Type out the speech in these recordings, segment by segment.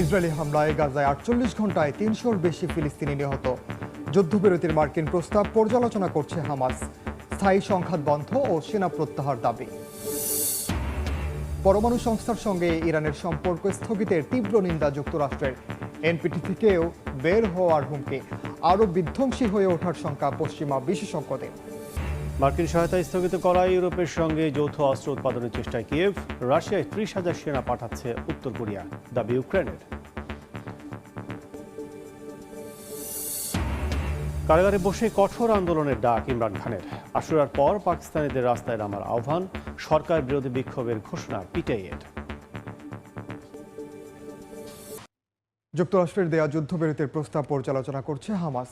Israeli হামলায় গাজায় আটচল্লিশ ঘন্টায় তিনশোর বেশি ফিলিস্তিনি নিহত। যুদ্ধবিরতির মার্কিন প্রস্তাব পর্যালোচনা করছে হামাস। স্থায়ী সংঘাত বন্ধ ও সেনা প্রত্যাহার দাবি। পরমাণু সংস্থার সঙ্গে ইরানের সম্পর্ক স্থগিতের তীব্র নিন্দা যুক্তরাষ্ট্রের। এনপিটি থেকেও বের হওয়ার হুমকি। আরও বিধ্বংসী হয়ে ওঠার শঙ্কা পশ্চিমা বিশেষজ্ঞদের। মার্কিন সহায়তা স্থগিত করায় ইউরোপের সঙ্গে যৌথ অস্ত্র উৎপাদনের চেষ্টায় কিয়েভ রাশিয়ায় ত্রিশ হাজার সেনা পাঠাচ্ছে উত্তর কোরিয়া, দাবি ইউক্রেনের। কারাগারে বসে কঠোর আন্দোলনের ডাক ইমরান খানের। আশুরার পর পাকিস্তানিদের রাস্তায় নামার আহ্বান, সরকার বিরোধী বিক্ষোভের ঘোষণা পিটিআইয়ের যুক্তরাষ্ট্রের দেয়া যুদ্ধবিরতির প্রস্তাব পর্যালোচনা করছে হামাস।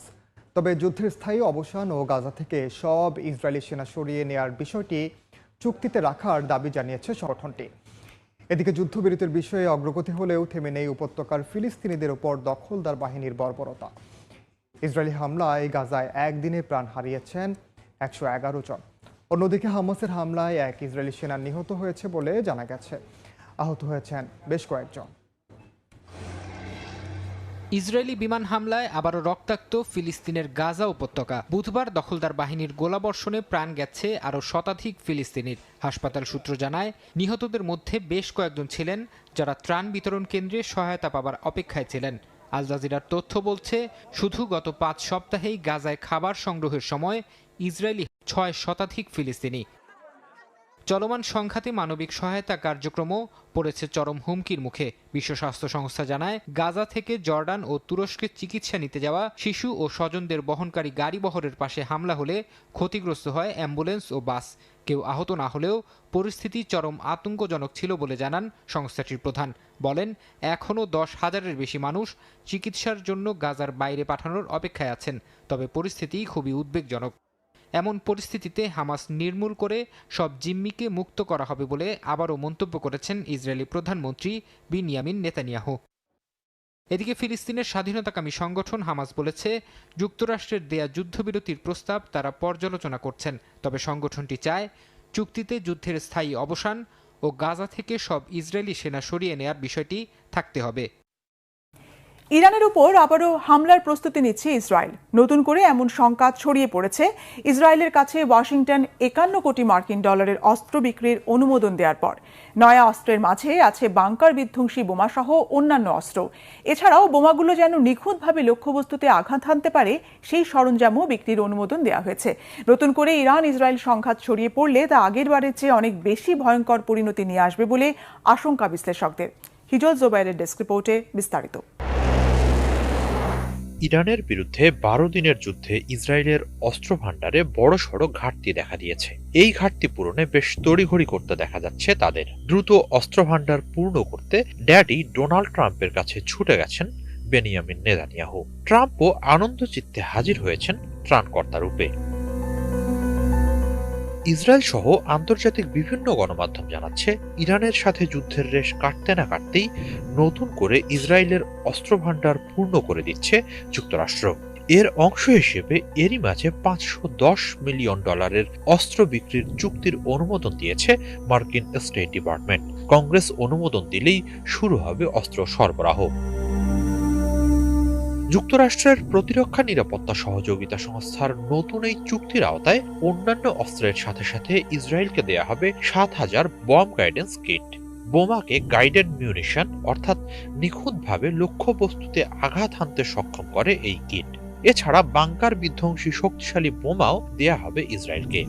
তবে যুদ্ধের স্থায়ী অবসান ও গাজা থেকে সব ইসরায়েলি সেনা সরিয়ে নেয়ার বিষয়টি চুক্তিতে রাখার দাবি জানিয়েছে সংগঠনটি। এদিকে যুদ্ধবিরতির বিষয়ে অগ্রগতি হলেও থেমে নেই উপত্যকার ফিলিস্তিনিদের উপর দখলদার বাহিনীর বর্বরতা। ইসরায়েলি হামলায় গাজায় একদিনে প্রাণ হারিয়েছেন একশো এগারো জন। অন্যদিকে হামাসের হামলায় এক ইসরায়েলি সেনা নিহত হয়েছে বলে জানা গেছে। আহত হয়েছেন বেশ কয়েকজন। ইসরায়েলি বিমান হামলায় আবারও রক্তাক্ত ফিলিস্তিনের গাজা উপত্যকা। বুধবার দখলদার বাহিনীর গোলাবর্ষণে প্রাণ গেছে আরও শতাধিক ফিলিস্তিনির। হাসপাতাল সূত্র জানায়, নিহতদের মধ্যে বেশ কয়েকজন ছিলেন যারা ত্রাণ বিতরণ কেন্দ্রে সহায়তা পাবার অপেক্ষায় ছিলেন। আল জাজিরার তথ্য বলছে, শুধু গত পাঁচ সপ্তাহেই গাজায় খাবার সংগ্রহের সময় ইসরায়েলি ছয় শতাধিক ফিলিস্তিনি চলমান সংঘাতে মানবিক সহায়তা কার্যক্রমও পড়েছে চরম হুমকির মুখে। বিশ্ব স্বাস্থ্য সংস্থা জানায়, গাজা থেকে জর্ডান ও তুরস্কে চিকিৎসা নিতে যাওয়া শিশু ও স্বজনদের বহনকারী গাড়ি বহরের পাশে হামলা হলে ক্ষতিগ্রস্ত হয় অ্যাম্বুলেন্স ও বাস। কেউ আহত না হলেও পরিস্থিতি চরম আতঙ্কজনক ছিল বলে জানান সংস্থাটির প্রধান। বলেন, এখনও দশ হাজারের বেশি মানুষ চিকিৎসার জন্য গাজার বাইরে পাঠানোর অপেক্ষায় আছেন, তবে পরিস্থিতি খুবই উদ্বেগজনক। এমন পরিস্থিতিতে হামাস নির্মূল করে সব জিম্মিকে মুক্ত করা হবে বলে আবারও মন্তব্য করেছেন ইসরায়েলি প্রধানমন্ত্রী বিনিয়ামিন নেতানিয়াহু। এদিকে ফিলিস্তিনের স্বাধীনতাকামী সংগঠন হামাস বলেছে, যুক্তরাষ্ট্রের দেয়া যুদ্ধবিরতির প্রস্তাব তারা পর্যালোচনা করছেন, তবে সংগঠনটি চায় চুক্তিতে যুদ্ধের স্থায়ী অবসান ও গাজা থেকে সব ইসরায়েলি সেনা সরিয়ে নেয়ার বিষয়টি থাকতে হবে। ইরানের উপর আবারও হামলার প্রস্তুতি নিচ্ছে ইসরায়েল। নতুন করে এমন সংকাত ছড়িয়ে পড়েছে। ইসরায়েলের কাছে ওয়াশিংটন একান্ন কোটি মার্কিন ডলারের অস্ত্র বিক্রির অনুমোদন দেওয়ার পর। নয়া অস্ত্রের মাঝে আছে বাংকার বিধ্বংসী বোমাসহ অন্যান্য অস্ত্র। এছাড়াও বোমাগুলো যেন নিখুঁতভাবে লক্ষ্যবস্তুতে আঘাত হানতে পারে, সেই সরঞ্জামও বিক্রির অনুমোদন দেওয়া হয়েছে। নতুন করে ইরান ইসরায়েল সংঘাত ছড়িয়ে পড়লে তা আগের বারের চেয়ে অনেক বেশি ভয়ঙ্কর পরিণতি নিয়ে আসবে বলে আশঙ্কা বিশ্লেষকদের। হিজল জোবাইরের ডেস্ক রিপোর্টে বিস্তারিত। ইরানের বিরুদ্ধে বারো দিনের যুদ্ধে ইসরায়েলের অস্ত্র ভাণ্ডারে বড়সড় ঘাটতি দেখা দিয়েছে। এই ঘাটতি পূরণে বেশ তড়িঘড়ি করতে দেখা যাচ্ছে তাদের। দ্রুত অস্ত্র ভাণ্ডার পূর্ণ করতে ড্যাডি ডোনাল্ড ট্রাম্পের কাছে ছুটে গেছেন বেনিয়ামিন নেদানিয়াহু ট্রাম্পও আনন্দ চিত্তে হাজির হয়েছেন ত্রাণকর্তা রূপে। ইসরায়েল সহ আন্তর্জাতিক বিভিন্ন গণমাধ্যম জানাচ্ছে, ইরানের সাথে যুদ্ধের রেশ কাটতে না কাটতেই নতুন করে ইসরায়েলের অস্ত্রভাণ্ডার পূর্ণ করে দিচ্ছে যুক্তরাষ্ট্র। এর অংশ হিসেবে এরই মাঝে পাঁচশো দশ মিলিয়ন ডলারের অস্ত্র বিক্রির চুক্তির অনুমোদন দিয়েছে মার্কিন স্টেট ডিপার্টমেন্ট। কংগ্রেস অনুমোদন দিলেই শুরু হবে অস্ত্র সরবরাহ। যুক্তরাষ্ট্রের প্রতিরক্ষা নিরাপত্তা সহযোগিতা সংস্থার নতুন এই চুক্তির আওতায় অন্যান্য অস্ত্রের সাথে সাথে ইসরায়েলকে দেয়া হবে সাত হাজার বম গাইডেন্স কিট বোমাকে গাইডেড মিউনিশন অর্থাৎ নিখুঁতভাবে লক্ষ্যবস্তুতে আঘাত হানতে সক্ষম করে এই কিট এছাড়া বাংকার বিধ্বংসী শক্তিশালী বোমাও দেয়া হবে ইসরায়েলকে।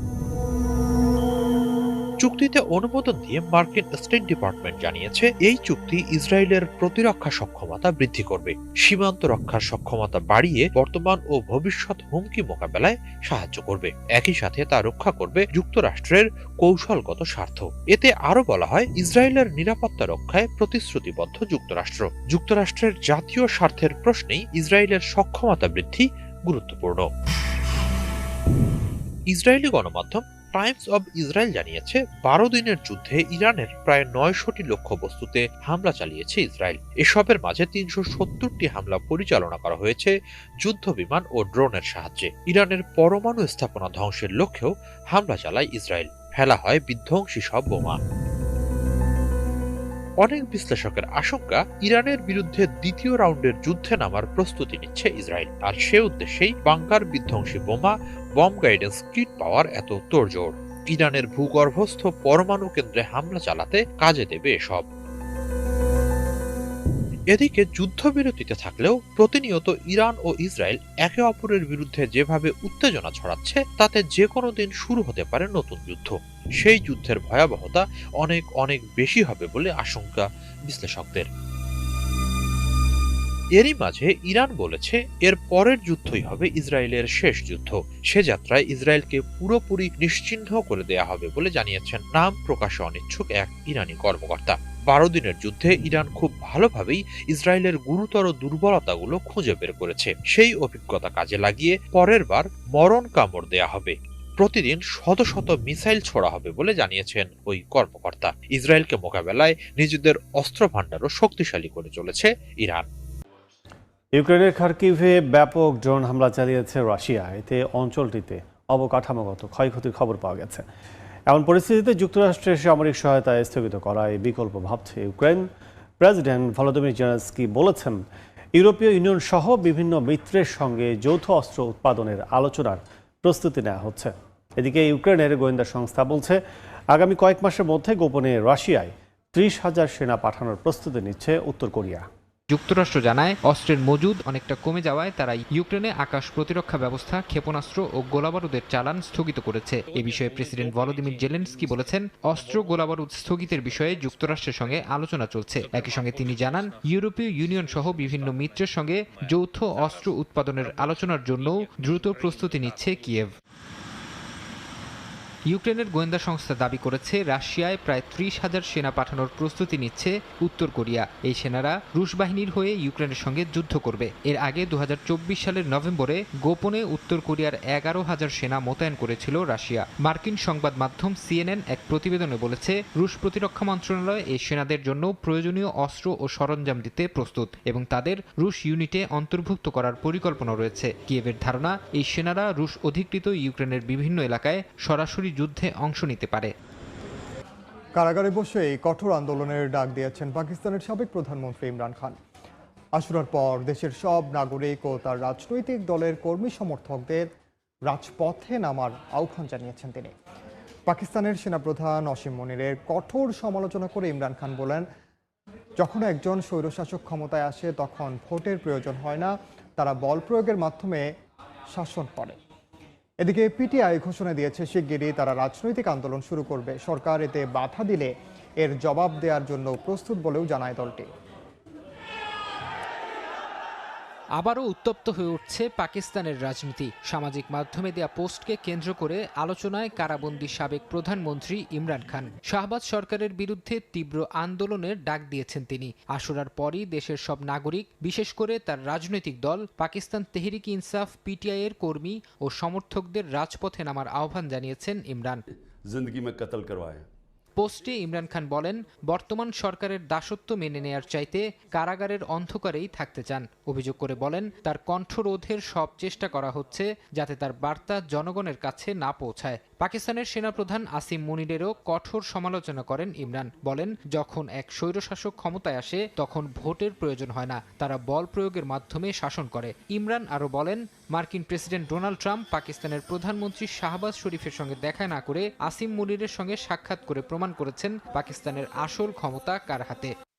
চুক্তিতে অনুমোদন দিয়ে মার্কিন স্টেট ডিপার্টমেন্ট জানিয়েছে, এই চুক্তি ইসরায়েলের প্রতিরক্ষা সক্ষমতা বৃদ্ধি করবে। সীমান্ত রক্ষার সক্ষমতা বাড়িয়ে বর্তমান ও ভবিষ্যৎ হুমকি মোকাবেলায় সাহায্য করবে। একই সাথে তা রক্ষা করবে যুক্তরাষ্ট্রের কৌশলগত স্বার্থ। এতে আরও বলা হয়, ইসরায়েলের নিরাপত্তা রক্ষায় প্রতিশ্রুতিবদ্ধ যুক্তরাষ্ট্র। যুক্তরাষ্ট্রের জাতীয় স্বার্থের প্রশ্নেই ইসরায়েলের সক্ষমতা বৃদ্ধি গুরুত্বপূর্ণ। ইসরায়েলি গণমাধ্যম টাইমস অব ইসরায়েল জানিয়েছে, বারো দিনের যুদ্ধে ইরানের প্রায় নয়শটি লক্ষ্যবস্তুতে হামলা চালিয়েছে ইসরায়েল। এসবের মাঝে তিনশো সত্তরটি হামলা পরিচালনা করা হয়েছে যুদ্ধ বিমান ও ড্রোনের সাহায্যে। ইরানের পরমাণু স্থাপনা ধ্বংসের লক্ষ্যেও হামলা চালায় ইসরায়েল। ফেলা হয় বিধ্বংসী সব বোমা। অনেক বিশ্লেষকের আশঙ্কা, ইরানের বিরুদ্ধে দ্বিতীয় রাউন্ডের যুদ্ধে নামার প্রস্তুতি নিচ্ছে ইসরায়েল। আর সে উদ্দেশ্যেই বাংকার বিধ্বংসী বোমা, বম গাইডেন্স, কিট পাওয়ার এত তোড়জোড়। ইরানের ভূগর্ভস্থ পরমাণু কেন্দ্রে হামলা চালাতে কাজে দেবে এসব। এদিকে যুদ্ধবিরতিতে থাকলেও প্রতিনিয়ত ইরান ও ইসরায়েল একে অপরের বিরুদ্ধে যেভাবে উত্তেজনা ছড়াচ্ছে, তাতে যে কোনো দিন শুরু হতে পারে নতুন যুদ্ধ। সেই যুদ্ধের ভয়াবহতা অনেক অনেক বেশি হবে বলে আশঙ্কা বিশ্লেষকদের। এরই মাঝে ইরান বলেছে, এর পরের যুদ্ধই হবে ইসরায়েলের শেষ যুদ্ধ। সে যাত্রায় ইসরায়েলকে পুরোপুরি নিশ্চিহ্ন করে দেয়া হবে বলে জানিয়েছেন নাম প্রকাশে অনিচ্ছুক এক ইরানি কর্মকর্তা। বারো দিনের যুদ্ধে ইরান খুব ভালোভাবেই ইসরায়েলের গুরুতর দুর্বলতাগুলো খুঁজে বের করেছে। সেই অভিজ্ঞতা কাজে লাগিয়ে পরের বার মরণ কামড় দেয়া হবে। প্রতিদিন শত শত মিসাইল ছোড়া হবে বলে জানিয়েছেন ওই কর্মকর্তা। ইসরায়েলকে মোকাবেলায় নিজেদের অস্ত্র ভাণ্ডারও শক্তিশালী করে চলেছে ইরান। ইউক্রেনের খার্কিভে ব্যাপক ড্রোন হামলা চালিয়েছে রাশিয়া। এতে অঞ্চলটিতে অবকাঠামোগত ক্ষয়ক্ষতির খবর পাওয়া গেছে। এমন পরিস্থিতিতে যুক্তরাষ্ট্রের সামরিক সহায়তা স্থগিত করায় বিকল্প ভাবছে ইউক্রেন। প্রেসিডেন্ট ভলোদিমির জেলেন্সকি বলেছেন, ইউরোপীয় ইউনিয়ন সহ বিভিন্ন মিত্রের সঙ্গে যৌথ অস্ত্র উৎপাদনের আলোচনার প্রস্তুতি নেওয়া হচ্ছে। এদিকে ইউক্রেনের গোয়েন্দা সংস্থা বলছে, আগামী কয়েক মাসের মধ্যে গোপনে রাশিয়ায় ত্রিশ হাজার সেনা পাঠানোর প্রস্তুতি নিচ্ছে উত্তর কোরিয়া। যুক্তরাষ্ট্র জানায়, অস্ত্রের মজুদ অনেকটা কমে যাওয়ায় তারা ইউক্রেনে আকাশ প্রতিরক্ষা ব্যবস্থা, ক্ষেপণাস্ত্র ও গোলাবারুদের চালান স্থগিত করেছে। এ বিষয়ে প্রেসিডেন্ট ভলোদিমির জেলেন্সকি বলেছেন, অস্ত্র গোলাবারুদ স্থগিতের বিষয়ে যুক্তরাষ্ট্রের সঙ্গে আলোচনা চলছে। একই সঙ্গে তিনি জানান, ইউরোপীয় ইউনিয়ন সহ বিভিন্ন মিত্রের সঙ্গে যৌথ অস্ত্র উৎপাদনের আলোচনার জন্যও দ্রুত প্রস্তুতি নিচ্ছে কিয়েভ। ইউক্রেনের গোয়েন্দা সংস্থা দাবি করেছে, রাশিয়ায় প্রায় ত্রিশ হাজার সেনা পাঠানোর প্রস্তুতি নিচ্ছে উত্তর কোরিয়া। এই সেনারা রুশ বাহিনীর হয়ে ইউক্রেনের সঙ্গে যুদ্ধ করবে। এর আগে দু হাজার চব্বিশ সালের নভেম্বরে গোপনে উত্তর কোরিয়ার এগারো হাজার সেনা মোতায়েন করেছিল রাশিয়া। মার্কিন সংবাদ মাধ্যম সিএনএন এক প্রতিবেদনে বলেছে, রুশ প্রতিরক্ষা মন্ত্রণালয় এই সেনাদের জন্য প্রয়োজনীয় অস্ত্র ও সরঞ্জাম দিতে প্রস্তুত এবং তাদের রুশ ইউনিটে অন্তর্ভুক্ত করার পরিকল্পনা রয়েছে। কিয়েভের ধারণা, এই সেনারা রুশ অধিকৃত ইউক্রেনের বিভিন্ন এলাকায় সরাসরি যুদ্ধে অংশ নিতে পারে। কারাগারে বসে এই কঠোর আন্দোলনের ডাক দিয়েছেন পাকিস্তানের সাবেক প্রধানমন্ত্রী ইমরান খান। আশুরার পর দেশের সব নাগরিক ও তার রাজনৈতিক দলের কর্মী সমর্থকদের রাজপথে নামার আহ্বান জানিয়েছেন তিনি। পাকিস্তানের সেনাপ্রধান অসীম মনিরের কঠোর সমালোচনা করে ইমরান খান বলেন, যখন একজন স্বৈরশাসক ক্ষমতায় আসে, তখন ভোটের প্রয়োজন হয় না, তারা বল প্রয়োগের মাধ্যমে শাসন করে। এদিকে পিটিআই ঘোষণা দিয়েছে, শিগগিরই তারা রাজনৈতিক আন্দোলন শুরু করবে। সরকার এতে বাধা দিলে এর জবাব দেওয়ার জন্য প্রস্তুত বলেও জানায় দলটি। আবারও উত্তপ্ত হয়ে উঠছে পাকিস্তানের রাজনীতি। সামাজিক মাধ্যমে দেয়া পোস্টকে কেন্দ্র করে আলোচনায় কারাবন্দী সাবেক প্রধানমন্ত্রী ইমরান খান। শাহবাজ সরকারের বিরুদ্ধে তীব্র আন্দোলনের ডাক দিয়েছেন তিনি। আসরার পরই দেশের সব নাগরিক, বিশেষ করে তার রাজনৈতিক দল, পাকিস্তান তেহরিক ইনসাফ, পিটিআই এর কর্মী ও সমর্থকদের রাজপথে নামার আহ্বান জানিয়েছেন ইমরান। জিন্দগি মে কতল পোস্টে ইমরান খান বলেন, বর্তমান সরকারের দাসত্ব মেনে নেয়ার চাইতে কারাগারের অন্ধকারেই থাকতে চান। অভিযোগ করে বলেন, তার কণ্ঠরোধের সব চেষ্টা করা হচ্ছে যাতে তার বার্তা জনগণের কাছে না পৌঁছায়। পাকিস্তানের সেনাপ্রধান আসিম মুনিরেরও কঠোর সমালোচনা করেন ইমরান। বলেন, যখন এক স্বৈরশাসক ক্ষমতায় আসে, তখন ভোটের প্রয়োজন হয় না, তারা বল প্রয়োগের মাধ্যমে শাসন করে। ইমরান আরও বলেন, মার্কিন প্রেসিডেন্ট ডোনাল্ড ট্রাম্প পাকিস্তানের প্রধানমন্ত্রী শাহবাজ শরীফের সঙ্গে দেখা না করে আসিম মুনিরের সঙ্গে সাক্ষাৎ করে প্রমাণ করেছেন পাকিস্তানের আসল ক্ষমতা কার হাতে?